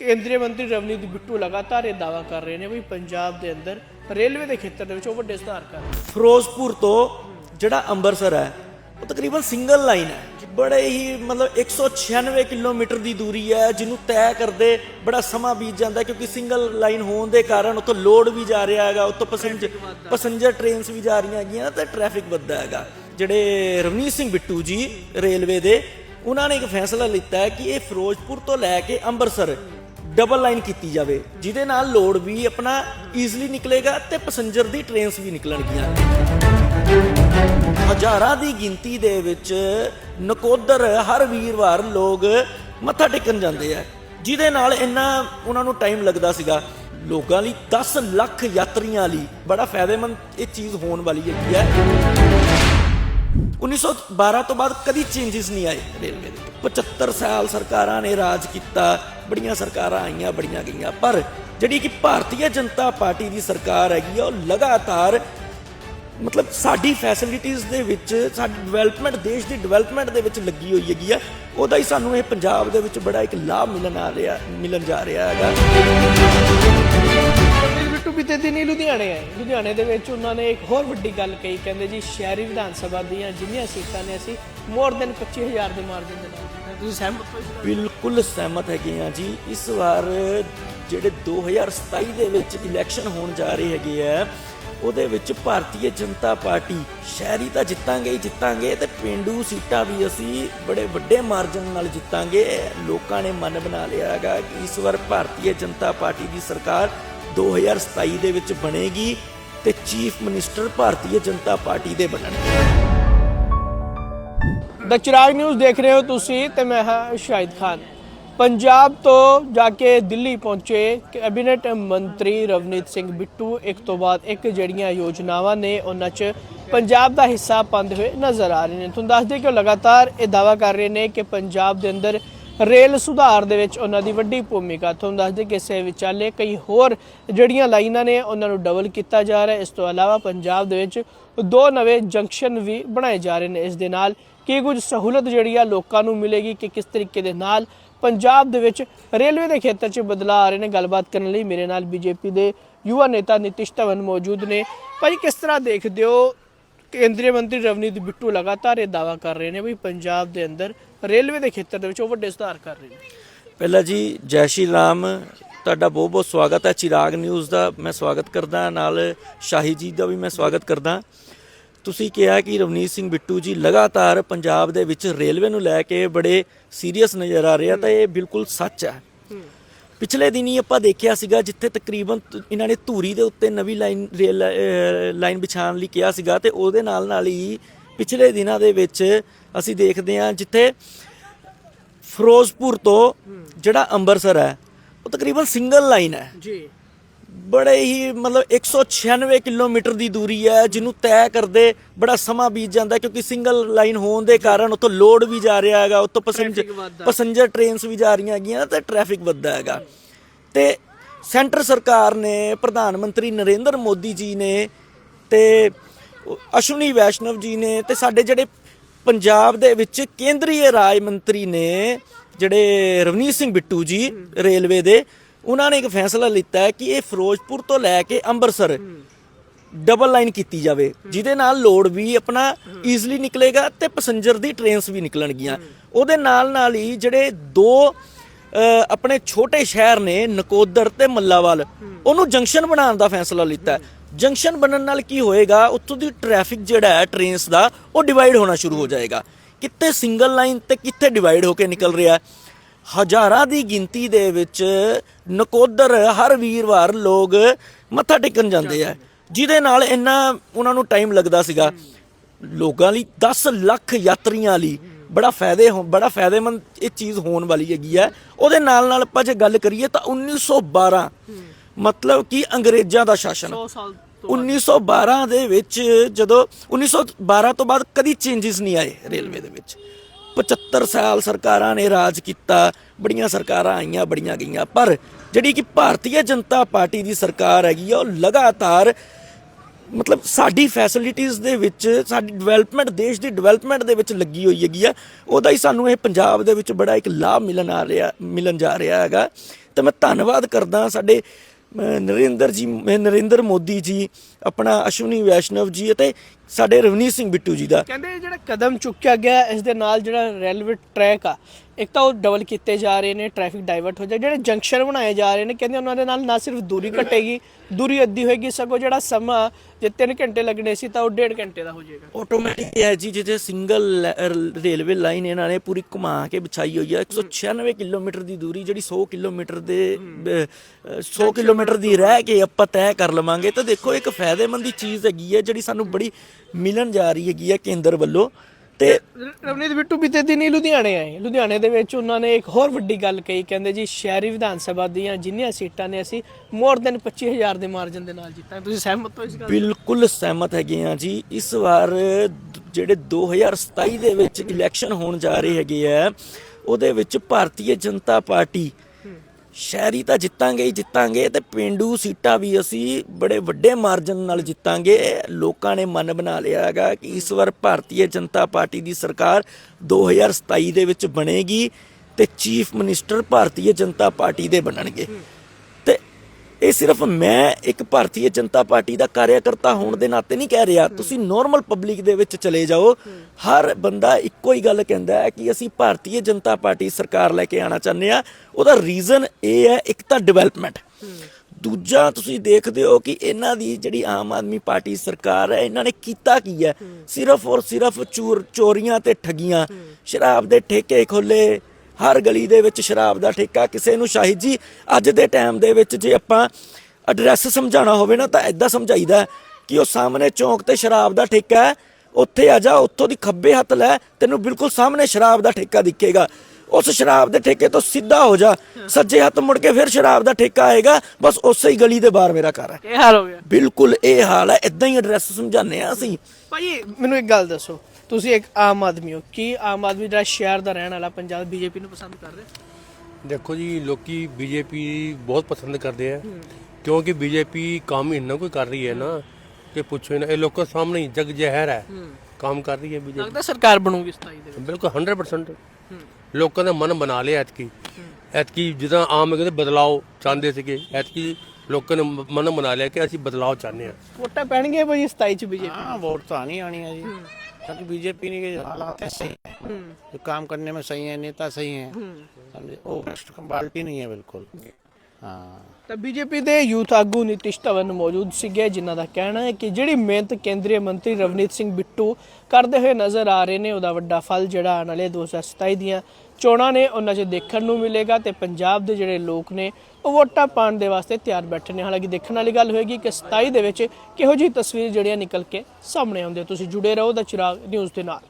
ਕੇਂਦਰੀ ਮੰਤਰੀ ਰਵਨੀਤ ਬਿੱਟੂ ਲਗਾਤਾਰ ਇਹ ਦਾਅਵਾ ਕਰ ਰਹੇ ਨੇ ਵੀ ਪੰਜਾਬ ਦੇ ਅੰਦਰ ਰੇਲਵੇ ਦੇ ਖੇਤਰ ਦੇ ਵਿੱਚ ਉਹ ਵੱਡੇ ਸੁਧਾਰ ਕਰ ਰਹੇ। ਫਿਰੋਜ਼ਪੁਰ ਤੋਂ ਜਿਹੜਾ ਅੰਮ੍ਰਿਤਸਰ ਹੈ ਉਹ ਤਕਰੀਬਨ ਸਿੰਗਲ ਲਾਈਨ ਹੈ। ਬੜੇ ਹੀ ਮਤਲਬ 196 ਕਿਲੋਮੀਟਰ ਦੀ ਦੂਰੀ ਹੈ ਜਿਹਨੂੰ ਤੈਅ ਕਰਦੇ ਬੜਾ ਸਮਾਂ ਬੀਤ ਜਾਂਦਾ ਕਿਉਂਕਿ ਸਿੰਗਲ ਲਾਈਨ ਹੋਣ ਦੇ ਕਾਰਨ ਉੱਥੋਂ ਲੋਡ ਵੀ ਜਾ ਰਿਹਾ ਹੈਗਾ ਉੱਥੋਂ ਪੈਸੇਂਜਰ ਪੈਸੇਂਜਰ ਟ੍ਰੇਨਸ ਵੀ ਜਾ ਰਹੀਆਂ ਹੈਗੀਆਂ ਤੇ ਟ੍ਰੈਫਿਕ ਵੱਧਦਾ ਹੈਗਾ। ਜਿਹੜੇ ਰਵਨੀਤ ਸਿੰਘ ਬਿੱਟੂ ਜੀ ਰੇਲਵੇ ਦੇ ਉਹਨਾਂ ਨੇ ਇੱਕ ਫੈਸਲਾ ਲਿੱਤਾ ਹੈ ਕਿ ਇਹ ਫਿਰੋਜ਼ਪੁਰ ਤੋਂ ਲੈ ਕੇ ਅੰਮ੍ਰਿਤਸਰ ਡਬਲ ਲਾਈਨ ਕੀਤੀ ਜਾਵੇ, ਜਿਹਦੇ ਨਾਲ ਲੋਡ ਵੀ ਆਪਣਾ ਈਜ਼ੀਲੀ ਨਿਕਲੇਗਾ ਤੇ ਪੈਸੇਂਜਰ ਦੀ ਟ੍ਰੇਨਸ ਵੀ ਨਿਕਲਣਗੀਆਂ। ਹਜ਼ਾਰਾਂ ਦੀ ਗਿਣਤੀ ਦੇ ਵਿੱਚ ਨਕੋਦਰ ਹਰ ਵੀਰਵਾਰ ਲੋਕ ਮੱਥਾ ਟੇਕਣ ਜਾਂਦੇ ਆ, ਜਿਹਦੇ ਨਾਲ ਇੰਨਾ ਉਹਨਾਂ ਨੂੰ ਟਾਈਮ ਲੱਗਦਾ ਸੀਗਾ। ਲੋਕਾਂ ਲਈ 10 ਲੱਖ ਯਾਤਰੀਆਂ ਲਈ ਬੜਾ ਫਾਇਦੇਮੰਦ ਇਹ ਚੀਜ਼ ਹੋਣ ਵਾਲੀ ਹੈਗੀ ਹੈ 1912 ਤੋਂ ਬਾਅਦ ਕਦੀ ਚੇਂਜਸ ਨਹੀਂ ਆਏ ਰੇਲਵੇ ਦੇ। 75 ਸਾਲ ਸਰਕਾਰਾਂ ਨੇ ਰਾਜ ਕੀਤਾ, ਬੜੀਆਂ ਸਰਕਾਰਾਂ ਆਈਆਂ, ਬੜੀਆਂ ਗਈਆਂ। ਪਰ ਜਿਹੜੀ ਕਿ ਭਾਰਤੀ ਜਨਤਾ ਪਾਰਟੀ ਦੀ ਸਰਕਾਰ ਹੈਗੀ ਆ, ਉਹ ਲਗਾਤਾਰ ਮਤਲਬ ਸਾਡੀ ਫੈਸਿਲਿਟੀਆਂ ਦੇ ਵਿੱਚ, ਸਾਡੀ ਡਿਵੈਲਪਮੈਂਟ ਦੇਸ਼ ਦੀ ਡਿਵੈਲਪਮੈਂਟ ਦੇ ਵਿੱਚ ਲੱਗੀ ਹੋਈ ਹੈਗੀ ਆ। ਉਹਦਾ ਹੀ ਸਾਨੂੰ ਇਹ ਪੰਜਾਬ ਦੇ ਵਿੱਚ ਬੜਾ ਇੱਕ ਲਾਭ ਮਿਲਣ ਆ ਰਿਹਾ, ਮਿਲਣ ਜਾ ਰਿਹਾ ਹੈਗਾ। ਰਵਨੀਤ ਬਿੱਟੂ, ਬੀਤੇ ਦਿਨੀ ਲੁਧਿਆਣੇ ਆਏ। ਲੁਧਿਆਣੇ ਦੇ ਵਿੱਚ ਉਹਨਾਂ ਨੇ ਇੱਕ ਹੋਰ ਵੱਡੀ ਗੱਲ ਕਹੀ, ਕਹਿੰਦੇ ਜੀ, ਸ਼ਹਿਰੀ ਵਿਧਾਨ ਸਭਾ ਦੀਆਂ ਜਿੰਨੀਆਂ ਸੀਟਾਂ ਨੇ ਅਸੀਂ, ਮੋਰ ਦੈਨ 25000 ਦੇ ਮਾਰਜਨ ਦੇ ਨਾਲ ਤੁਸੀਂ ਸਹਿਮਤ ਹੋ ਇਸ ਨਾਲ? ਬਿਲਕੁਲ ਸਹਿਮਤ ਹੈਗੇ ਆ ਜੀ। ਇਸ ਵਾਰ ਜਿਹੜੇ 2027 ਦੇ ਵਿੱਚ ਇਲੈਕਸ਼ਨ ਹੋਣ ਜਾ ਰਹੇ ਹੈਗੇ ਆ, ਉਹਦੇ ਵਿੱਚ ਭਾਰਤੀ ਜਨਤਾ ਪਾਰਟੀ ਸ਼ਹਿਰੀ ਤਾਂ ਜਿੱਤਾਂਗੇ ਹੀ ਜਿੱਤਾਂਗੇ ਤੇ ਪਿੰਡੂ ਸੀਟਾਂ ਵੀ ਅਸੀਂ ਬੜੇ ਵੱਡੇ ਮਾਰਜਨ ਨਾਲ ਜਿੱਤਾਂਗੇ। ਲੋਕਾਂ ਨੇ ਮਨ ਬਣਾ ਲਿਆ ਹੈਗਾ ਕਿ ਇਸ ਵਾਰ ਭਾਰਤੀ ਜਨਤਾ ਪਾਰਟੀ ਦੀ ਸਰਕਾਰ 2027 ਦੇ ਵਿੱਚ ਬਣੇਗੀ ਤੇ chief minister Bharatiya Janata party ਦੇ ਬਣਨਗੇ। ਦ ਚਿਰਾਗ ਨਿਊਜ਼ ਦੇਖ ਰਹੇ ਹੋ ਤੁਸੀਂ ਤੇ ਮੈਂ ਹਾਂ ਸ਼ਾਹਿਦ ਖਾਨ। ਪੰਜਾਬ ਤੋਂ ਜਾ ਕੇ ਦਿੱਲੀ ਪਹੁੰਚੇ ਕੈਬਨਿਟ ਮੰਤਰੀ ਰਵਨੀਤ ਸਿੰਘ ਬਿੱਟੂ। ਇੱਕ ਤੋਂ ਬਾਅਦ ਇੱਕ ਜਿਹੜੀਆਂ ਯੋਜਨਾਵਾਂ ਨੇ ਉਹਨਾਂ 'ਚ ਪੰਜਾਬ ਦਾ ਹਿੱਸਾ ਪਾਉਂਦੇ ਹੋਏ ਨਜ਼ਰ ਆ ਰਹੇ ਨੇ। ਤੁਹਾਨੂੰ ਦੱਸ ਦਈਏ ਕਿ ਉਹ ਲਗਾਤਾਰ ਇਹ ਦਾਅਵਾ ਕਰ ਰਹੇ ਨੇ ਕਿ ਪੰਜਾਬ ਦੇ ਅੰਦਰ ਰੇਲ ਸੁਧਾਰ ਦੇ ਵਿੱਚ ਉਹਨਾਂ ਦੀ ਵੱਡੀ ਭੂਮਿਕਾ। ਤੁਹਾਨੂੰ ਦੱਸ ਦਈਏ ਕਿ ਇਸੇ ਵਿਚਾਲੇ ਕਈ ਹੋਰ ਜਿਹੜੀਆਂ ਲਾਈਨਾਂ ਨੇ, ਉਹਨਾਂ ਨੂੰ ਡਬਲ ਕੀਤਾ ਜਾ ਰਿਹਾ। ਇਸ ਤੋਂ ਇਲਾਵਾ ਪੰਜਾਬ ਦੇ ਵਿੱਚ ਦੋ ਨਵੇਂ ਜੰਕਸ਼ਨ ਵੀ ਬਣਾਏ ਜਾ ਰਹੇ ਨੇ। ਇਸ ਦੇ ਨਾਲ ਕੀ ਕੁਝ ਸਹੂਲਤ ਜਿਹੜੀ ਆ ਲੋਕਾਂ ਨੂੰ ਮਿਲੇਗੀ ਕਿ ਕਿਸ ਤਰੀਕੇ ਦੇ ਨਾਲ ਪੰਜਾਬ ਦੇ ਵਿੱਚ ਰੇਲਵੇ ਦੇ ਖੇਤਰ 'ਚ ਬਦਲਾਅ ਆ ਰਹੇ ਨੇ? ਗੱਲਬਾਤ ਕਰਨ ਲਈ ਮੇਰੇ ਨਾਲ ਬੀਜੇਪੀ ਦੇ ਯੁਵਾ ਨੇਤਾ ਨਿਤਿਸ਼ ਧਵਨ ਮੌਜੂਦ ਨੇ। ਭਾਈ, ਕਿਸ ਤਰ੍ਹਾਂ ਦੇਖਦੇ ਹੋ? ਕੇਂਦਰੀ ਮੰਤਰੀ ਰਵਨੀਤ ਬਿੱਟੂ ਲਗਾਤਾਰ ਇਹ ਦਾਅਵਾ ਕਰ ਰਹੇ ਨੇ ਵੀ ਪੰਜਾਬ ਦੇ ਅੰਦਰ ਰੇਲਵੇ ਦੇ ਖੇਤਰ ਦੇ ਵਿੱਚ ਉਹ ਵੱਡੇ ਸੁਧਾਰ ਕਰ ਰਹੇ ਨੇ। ਪਹਿਲਾਂ ਜੀ, ਜੈ ਸ਼੍ਰੀ ਰਾਮ। ਤੁਹਾਡਾ ਬਹੁਤ ਬਹੁਤ ਸਵਾਗਤ ਹੈ। ਚਿਰਾਗ ਨਿਊਜ਼ ਦਾ ਮੈਂ ਸਵਾਗਤ ਕਰਦਾ ਨਾਲ ਸ਼ਾਹੀ ਜੀ ਦਾ ਵੀ ਮੈਂ ਸਵਾਗਤ ਕਰਦਾ ਤੁਸੀਂ ਕਿਹਾ ਕਿ ਰਵਨੀਤ ਸਿੰਘ ਬਿੱਟੂ ਜੀ ਲਗਾਤਾਰ ਪੰਜਾਬ ਦੇ ਵਿੱਚ ਰੇਲਵੇ ਨੂੰ ਲੈ ਕੇ ਬੜੇ ਸੀਰੀਅਸ ਨਜ਼ਰ ਆ ਰਹੇ ਆ, ਤਾਂ ਇਹ ਬਿਲਕੁਲ ਸੱਚ ਹੈ। ਪਿਛਲੇ ਦਿਨੀ ਆਪਾਂ ਦੇਖਿਆ ਸੀਗਾ ਜਿੱਥੇ ਤਕਰੀਬਨ ਇਹਨਾਂ ਨੇ ਧੂਰੀ ਦੇ ਉੱਤੇ ਨਵੀਂ ਲਾਈਨ, ਰੇਲ ਲਾਈਨ ਵਿਛਾਉਣ ਲਈ ਕਿਹਾ ਸੀਗਾ ਤੇ ਉਹਦੇ ਨਾਲ ਨਾਲ ਹੀ ਪਿਛਲੇ ਦਿਨਾਂ ਦੇ ਵਿੱਚ ਅਸੀਂ ਦੇਖਦੇ ਹਾਂ ਜਿੱਥੇ ਫਿਰੋਜ਼ਪੁਰ ਤੋਂ ਜਿਹੜਾ ਅੰਮ੍ਰਿਤਸਰ ਹੈ, ਉਹ ਤਕਰੀਬਨ ਸਿੰਗਲ ਲਾਈਨ ਹੈ। ਜੀ। ਬੜੇ ਹੀ ਮਤਲਬ 196 ਕਿਲੋਮੀਟਰ ਦੀ ਦੂਰੀ ਹੈ ਜਿਹਨੂੰ ਤੈਅ ਕਰਦੇ ਬੜਾ ਸਮਾਂ ਬੀਤ ਜਾਂਦਾ ਕਿਉਂਕਿ ਸਿੰਗਲ ਲਾਈਨ ਹੋਣ ਦੇ ਕਾਰਨ ਉੱਥੋਂ ਲੋਡ ਵੀ ਜਾ ਰਿਹਾ ਹੈਗਾ ਉੱਥੋਂ ਪੈਸੇਂਜਰ। ਪੈਸੇਂਜਰ ਟ੍ਰੇਨਸ ਵੀ ਜਾ ਰਹੀਆਂ ਹੈਗੀਆਂ ਤੇ ਟ੍ਰੈਫਿਕ ਵੱਧਦਾ ਹੈਗਾ ਤੇ ਸੈਂਟਰ ਸਰਕਾਰ ਨੇ ਪ੍ਰਧਾਨ ਮੰਤਰੀ ਨਰਿੰਦਰ ਮੋਦੀ ਜੀ ਨੇ ਤੇ ਅਸ਼ਵਨੀ ਵੈਸ਼ਨਵ ਜੀ ਨੇ ਤੇ ਸਾਡੇ ਜਿਹੜੇ ਪੰਜਾਬ ਦੇ ਵਿੱਚ ਕੇਂਦਰੀ ਰਾਜ ਮੰਤਰੀ ਨੇ ਜਿਹੜੇ ਰਵਨੀਤ ਸਿੰਘ ਬਿੱਟੂ ਜੀ ਰੇਲਵੇ ਦੇ ਉਹਨਾਂ ਨੇ ਇੱਕ ਫੈਸਲਾ ਲਿੱਤਾ ਹੈ ਕਿ ਇਹ ਫਿਰੋਜ਼ਪੁਰ ਤੋਂ ਲੈ ਕੇ ਅੰਮ੍ਰਿਤਸਰ ਡਬਲ ਲਾਈਨ ਕੀਤੀ ਜਾਵੇ, ਜਿਹਦੇ ਨਾਲ ਲੋਡ ਵੀ ਆਪਣਾ ਈਜ਼ੀਲੀ ਨਿਕਲੇਗਾ ਤੇ ਪੈਸੇਂਜਰ ਦੀ ਟ੍ਰੇਨਸ ਵੀ ਨਿਕਲਣਗੀਆਂ। ਉਹਦੇ ਨਾਲ ਨਾਲ ਹੀ ਜਿਹੜੇ ਦੋ ਆਪਣੇ ਛੋਟੇ ਸ਼ਹਿਰ ਨੇ, ਨਕੋਦਰ ਤੇ ਮੱਲਾਵਾਲ, ਉਹਨੂੰ ਜੰਕਸ਼ਨ ਬਣਾਉਣ ਦਾ ਫੈਸਲਾ ਲਿੱਤਾ ਜੰਕਸ਼ਨ ਬਣਨ ਨਾਲ ਕੀ ਹੋਏਗਾ, ਉੱਥੋਂ ਦੀ ਟ੍ਰੈਫਿਕ ਜਿਹੜਾ ਹੈ ਟ੍ਰੇਨਸ ਦਾ, ਉਹ ਡਿਵਾਈਡ ਹੋਣਾ ਸ਼ੁਰੂ ਹੋ ਜਾਏਗਾ। ਕਿੱਥੇ ਸਿੰਗਲ ਲਾਈਨ ਤੇ ਕਿੱਥੇ ਡਿਵਾਈਡ ਹੋ ਕੇ ਨਿਕਲ ਰਿਹਾ ਹੈ? ਹਜ਼ਾਰਾਂ ਦੀ ਗਿਣਤੀ ਦੇ ਵਿੱਚ ਨਕੋਦਰ ਹਰ ਵੀਰਵਾਰ ਲੋਕ ਮੱਥਾ ਟੇਕਣ ਜਾਂਦੇ ਆ। ਜਿਹਦੇ ਨਾਲ ਇੰਨਾ ਉਹਨਾਂ ਨੂੰ ਟਾਈਮ ਲੱਗਦਾ ਸੀਗਾ। ਲੋਕਾਂ ਲਈ 10 ਲੱਖ ਯਾਤਰੀਆਂ ਲਈ ਬੜਾ ਫਾਇਦੇ ਹੋ- ਬੜਾ ਫਾਇਦੇਮੰਦ ਇਹ ਚੀਜ਼ ਹੋਣ ਵਾਲੀ ਹੈਗੀ ਹੈ ਉਹਦੇ ਨਾਲ ਨਾਲ ਆਪਾਂ ਜੇ ਗੱਲ ਕਰੀਏ ਤਾਂ 1912 ਮਤਲਬ ਕਿ ਅੰਗਰੇਜ਼ਾਂ ਦਾ ਸ਼ਾਸਨ। 100 ਸਾਲ 1912 ਦੇ ਵਿੱਚ ਜਦੋਂ 1912 ਤੋਂ ਬਾਅਦ ਕਦੀ ਚੇਂਜਸ ਨਹੀਂ ਆਏ ਰੇਲਵੇ ਦੇ ਵਿੱਚ। 75 ਸਾਲ ਸਰਕਾਰਾਂ ਨੇ ਰਾਜ ਕੀਤਾ, ਬੜੀਆਂ ਸਰਕਾਰਾਂ ਆਈਆਂ, ਬੜੀਆਂ ਗਈਆਂ। ਪਰ ਜਿਹੜੀ ਕਿ ਭਾਰਤੀ ਜਨਤਾ ਪਾਰਟੀ ਦੀ ਸਰਕਾਰ ਹੈਗੀ ਆ, ਉਹ ਲਗਾਤਾਰ ਮਤਲਬ ਸਾਡੀ ਫੈਸਿਲਿਟੀਆਂ ਦੇ ਵਿੱਚ, ਸਾਡੀ ਡਿਵੈਲਪਮੈਂਟ ਦੇਸ਼ ਦੀ ਡਿਵੈਲਪਮੈਂਟ ਦੇ ਵਿੱਚ ਲੱਗੀ ਹੋਈ ਹੈਗੀ ਆ। ਉਹਦਾ ਹੀ ਸਾਨੂੰ ਇਹ ਪੰਜਾਬ ਦੇ ਵਿੱਚ ਬੜਾ ਇੱਕ ਲਾਭ ਮਿਲਣ ਆ ਰਿਹਾ, ਮਿਲਣ ਜਾ ਰਿਹਾ ਹੈਗਾ। ਤੇ ਮੈਂ ਧੰਨਵਾਦ ਕਰਦਾ ਸਾਡੇ ਨਰਿੰਦਰ ਜੀ ਨਰਿੰਦਰ ਮੋਦੀ ਜੀ, ਆਪਣਾ ਅਸ਼ਵਨੀ ਵੈਸ਼ਨਵ ਜੀ ਅਤੇ ਸਾਡੇ ਰਵਨੀਤ ਸਿੰਘ ਬਿੱਟੂ ਜੀ ਦਾ। ਕਹਿੰਦੇ ਜਿਹੜਾ ਕਦਮ ਚੁੱਕਿਆ ਗਿਆ, ਇਸ ਦੇ ਨਾਲ ਜਿਹੜਾ ਰੇਲਵੇ ਟਰੈਕ ਆ ਇੱਕ ਤਾਂ ਉਹ ਡਬਲ ਕੀਤੇ ਜਾ ਰਹੇ ਨੇ ਟ੍ਰੈਫਿਕ ਡਾਈਵਰਟ ਹੋ ਜਾਏ ਜਿਹੜੇ ਜੰਕਸ਼ਨ ਬਣਾਏ ਜਾ ਰਹੇ ਨੇ ਕਹਿੰਦੇ ਉਹਨਾਂ ਦੇ ਨਾਲ ਨਾ ਸਿਰਫ ਦੂਰੀ ਘਟੇਗੀ ਦੂਰੀ ਅੱਧੀ ਹੋਏਗੀ ਸਗੋਂ ਜਿਹੜਾ ਸਮਾਂ ਜੇ 3 ਘੰਟੇ ਲੱਗਣੇ ਸੀ ਤਾਂ ਉਹ 1.5 ਘੰਟੇ ਦਾ ਹੋ ਜਾਏਗਾ। ਆਟੋਮੈਟਿਕ ਹੈ ਜੀ ਜਿਹਦੇ ਸਿੰਗਲ ਰੇਲਵੇ ਲਾਈਨ ਇਹਨਾਂ ਨੇ ਪੂਰੀ ਘੁਮਾ ਕੇ ਵਿਛਾਈ ਹੋਈ ਹੈ। 196 ਕਿਲੋਮੀਟਰ ਦੀ ਦੂਰੀ ਜਿਹੜੀ 100 ਕਿਲੋਮੀਟਰ ਦੇ ਅਹ, ਅਹ, 100 ਕਿਲੋਮੀਟਰ ਦੀ ਰਹਿ ਕੇ ਆਪਾਂ ਤੈਅ ਕਰ ਲਵਾਂਗੇ। ਤਾਂ ਦੇਖੋ ਇੱਕ ਫਾਇਦੇਮੰਦ ਚੀਜ਼ ਹੈਗੀ ਹੈ ਜਿਹੜੀ ਸਾਨੂੰ ਬੜੀ ਮਿਲਣ ਜਾ ਰਹੀ ਹੈਗੀ ਹੈ ਕੇਂਦਰ ਵੱਲੋਂ। ਤੇ ਰਵਨੀਤ ਬਿੱਟੂ ਬੀਤੇ ਦਿਨੀ ਲੁਧਿਆਣੇ ਆਏ। ਲੁਧਿਆਣੇ ਦੇ ਵਿੱਚ ਉਹਨਾਂ ਨੇ ਇੱਕ ਹੋਰ ਵੱਡੀ ਗੱਲ ਕਹੀ ਕਹਿੰਦੇ ਜੀ ਸ਼ਹਿਰੀ ਵਿਧਾਨ ਸਭਾ ਦੀਆਂ ਜਿੰਨੀਆਂ ਸੀਟਾਂ ਨੇ ਅਸੀਂ ਮੋਰ ਦੈਨ 25000 ਦੇ ਮਾਰਜਨ ਦੇ ਨਾਲ ਜਿੱਤਾਂਗੇ। ਤੁਸੀਂ ਸਹਿਮਤ ਹੋ ਇਸ ਗੱਲ? ਬਿਲਕੁਲ ਸਹਿਮਤ ਹੈਗੇ ਆ ਜੀ। ਇਸ ਵਾਰ ਜਿਹੜੇ 2027 ਦੇ ਵਿੱਚ ਇਲੈਕਸ਼ਨ ਹੋਣ ਜਾ ਰਹੇ ਹੈਗੇ ਆ ਉਹਦੇ ਵਿੱਚ ਭਾਰਤੀ ਜਨਤਾ ਪਾਰਟੀ ਸ਼ਹਿਰੀ ਤਾਂ ਜਿੱਤਾਂਗੇ ਹੀ ਜਿੱਤਾਂਗੇ ਤੇ ਪਿੰਡੂ ਸੀਟਾਂ ਵੀ ਅਸੀਂ ਬੜੇ ਵੱਡੇ ਮਾਰਜਨ ਨਾਲ ਜਿੱਤਾਂਗੇ। ਲੋਕਾਂ ਨੇ ਮਨ ਬਣਾ ਲਿਆ ਹੈਗਾ ਕਿ ਇਸ ਵਾਰ ਭਾਰਤੀ ਜਨਤਾ ਪਾਰਟੀ ਦੀ ਸਰਕਾਰ 2027 ਦੇ ਵਿੱਚ ਬਣੇਗੀ ਤੇ chief minister Bharatiya Janata party ਦੇ ਬਣਨਗੇ। ਇਹ ਸਿਰਫ ਮੈਂ ਇੱਕ ਭਾਰਤੀ ਜਨਤਾ ਪਾਰਟੀ ਦਾ ਕਾਰਿਆਕਰਤਾ ਹੋਣ ਦੇ ਨਾਤੇ ਨਹੀਂ ਕਹਿ ਰਿਹਾ। ਤੁਸੀਂ ਨਾਰਮਲ ਪਬਲਿਕ ਦੇ ਵਿੱਚ ਚਲੇ ਜਾਓ। ਹਰ ਬੰਦਾ ਇੱਕੋ ਹੀ ਗੱਲ ਕਹਿੰਦਾ ਹੈ ਕਿ ਅਸੀਂ ਭਾਰਤੀ ਜਨਤਾ ਪਾਰਟੀ ਸਰਕਾਰ ਲੈ ਕੇ ਆਣਾ ਚਾਹੁੰਦੇ ਆ ਉਹਦਾ ਰੀਜ਼ਨ ਇਹ ਹੈ ਇੱਕ ਤਾਂ ਡਿਵੈਲਪਮੈਂਟ ਦੂਜਾ ਤੁਸੀਂ ਦੇਖਦੇ ਹੋ ਕਿ ਇਹਨਾਂ ਦੀ ਜਿਹੜੀ ਆਮ ਆਦਮੀ ਪਾਰਟੀ ਸਰਕਾਰ ਹੈ ਇਹਨਾਂ ਨੇ ਕੀਤਾ ਕੀ ਹੈ? ਸਿਰਫ ਔਰ ਸਿਰਫ ਚੋਰ ਚੋਰੀਆਂ ਤੇ ਠੱਗੀਆਂ। ਸ਼ਰਾਬ ਦੇ ਠੇਕੇ ਖੋਲੇ ਹਰ ਗਲੀ ਦੇ ਵਿੱਚ ਸ਼ਰਾਬ ਦਾ ਠੇਕਾ ਕਿਸੇ ਨੂੰ ਸ਼ਾਹਿਦ ਜੀ ਅੱਜ ਦੇ ਟਾਈਮ ਦੇ ਵਿੱਚ ਜੇ ਆਪਾਂ ਐਡਰੈਸ ਸਮਝਾਉਣਾ ਹੋਵੇ ਨਾ ਤਾਂ ਐਦਾਂ ਸਮਝਾਈਦਾ ਕਿ ਉਹ ਸਾਹਮਣੇ ਚੌਂਕ ਤੇ ਸ਼ਰਾਬ ਦਾ ਠੇਕਾ ਹੈ ਉੱਥੇ ਆ ਜਾ ਉੱਥੋਂ ਦੀ ਖੱਬੇ ਹੱਥ ਲੈ ਤੈਨੂੰ ਬਿਲਕੁਲ ਸਾਹਮਣੇ ਸ਼ਰਾਬ ਦਾ ਠੇਕਾ ਦਿਖੇਗਾ। ਉਸ ਸ਼ਰਾਬ ਦੇ ਠੇਕੇ ਤੋਂ ਸਿੱਧਾ ਹੋ ਜਾ ਸੱਜੇ ਹੱਥ ਮੁੜ ਕੇ ਫਿਰ ਸ਼ਰਾਬ ਦਾ ਠੇਕਾ ਆਏਗਾ ਬਸ ਉਸੇ ਹੀ ਗਲੀ ਦੇ ਬਾਹਰ ਮੇਰਾ ਘਰ ਹੈ। ਇਹ ਹਾਲ ਹੋ ਗਿਆ? ਬਿਲਕੁਲ ਇਹ ਹਾਲ ਹੈ ਇਦਾਂ ਹੀ ਐਡਰੈਸ ਸਮਝਾਉਂਦੇ ਆ ਅਸੀਂ। ਭਾਈ ਮੈਨੂੰ ਇੱਕ ਗੱਲ ਦੱਸੋ। ਤੁਸੀਂ ਇੱਕ ਆਮ ਆਦਮੀ ਹੋ। ਕੀ ਆਮ ਆਦਮੀ ਜਿਹੜਾ ਸ਼ਹਿਰ ਦਾ ਰਹਿਣ ਵਾਲਾ ਪੰਜਾਬ ਬੀਜੇਪੀ ਨੂੰ ਪਸੰਦ ਕਰਦੇ ਦੇਖੋ ਜੀ ਲੋਕੀ ਬੀਜੇਪੀ ਬਹੁਤ ਪਸੰਦ ਕਰਦੇ ਆ। ਕਿਉਂਕਿ ਬੀਜੇਪੀ ਕੰਮ ਇੰਨਾ ਕੋਈ ਕਰ ਰਹੀ ਹੈ ਨਾ ਕਿ ਪੁੱਛੋ ਇਹ ਲੋਕਾਂ ਸਾਹਮਣੇ ਜਗ ਜ਼ਹਿਰ ਹੈ। ਕੰਮ ਕਰ ਰਹੀ ਹੈ ਬੀਜੇਪੀ। ਲੱਗਦਾ ਸਰਕਾਰ ਬਣੂਗੀ 27 ਦੇ ਵਿੱਚ? ਬਿਲਕੁਲ 100% ਲੋਕਾਂ ਦਾ ਮਨ ਬਣਾ ਲਿਆ ਐਤਕੀ। ਐਤਕੀ ਜਿੱਦਾਂ ਆਮ ਕਹਿੰਦੇ ਬਦਲਾਓ ਚਾਹੁੰਦੇ ਸੀਗੇ। ਐਤਕੀ ਲੋਕਾਂ ਨੇ ਮਨ ਬਣਾ ਲਿਆ ਕਿ ਅਸੀਂ ਬਦਲਾਓ ਚਾਹੁੰਦੇ ਆ ਵੋਟਾਂ ਪੈਣਗੀਆਂ ਭਾਜੀ 27 ਚ ਬੀਜੇਪੀ? ਹਾਂ ਵੋਟ ਨਹੀਂ ਆਣੀ ਜੀ। क्योंकि बीजेपी के जो हालात है सही है जो काम करने में सही है नेता सही है समझे वो भ्रष्ट बाल्टी नहीं है बिल्कुल हाँ ਤਾਂ ਬੀਜੇਪੀ ਦੇ ਯੂਥ ਆਗੂ ਨਿਤਿਸ਼ ਧਵਨ ਮੌਜੂਦ ਸੀਗੇ, ਜਿਨ੍ਹਾਂ ਦਾ ਕਹਿਣਾ ਹੈ ਕਿ ਜਿਹੜੀ ਮਿਹਨਤ ਕੇਂਦਰੀ ਮੰਤਰੀ ਰਵਨੀਤ ਸਿੰਘ ਬਿੱਟੂ ਕਰਦੇ ਹੋਏ ਨਜ਼ਰ ਆ ਰਹੇ ਨੇ, ਉਹਦਾ ਵੱਡਾ ਫਲ ਜਿਹੜਾ ਆਉਣ ਵਾਲੇ 2027 ਦੀਆਂ ਚੋਣਾਂ ਨੇ, ਉਹਨਾਂ 'ਚ ਦੇਖਣ ਨੂੰ ਮਿਲੇਗਾ ਤੇ ਪੰਜਾਬ ਦੇ ਜਿਹੜੇ ਲੋਕ ਨੇ, ਉਹ ਵੋਟਾਂ ਪਾਉਣ ਦੇ ਵਾਸਤੇ ਤਿਆਰ ਬੈਠੇ ਨੇ। ਹਾਲਾਂਕਿ ਦੇਖਣ ਵਾਲੀ ਗੱਲ ਹੋਏਗੀ ਕਿ 27 ਦੇ ਵਿੱਚ ਕਿਹੋ ਜਿਹੀ ਤਸਵੀਰ ਜਿਹੜੀਆਂ ਨਿਕਲ ਕੇ ਸਾਹਮਣੇ ਆਉਂਦੇ ਤੁਸੀਂ ਜੁੜੇ ਰਹੋ ਦਾ ਚਿਰਾਗ ਨਿਊਜ਼ ਦੇ ਨਾਲ।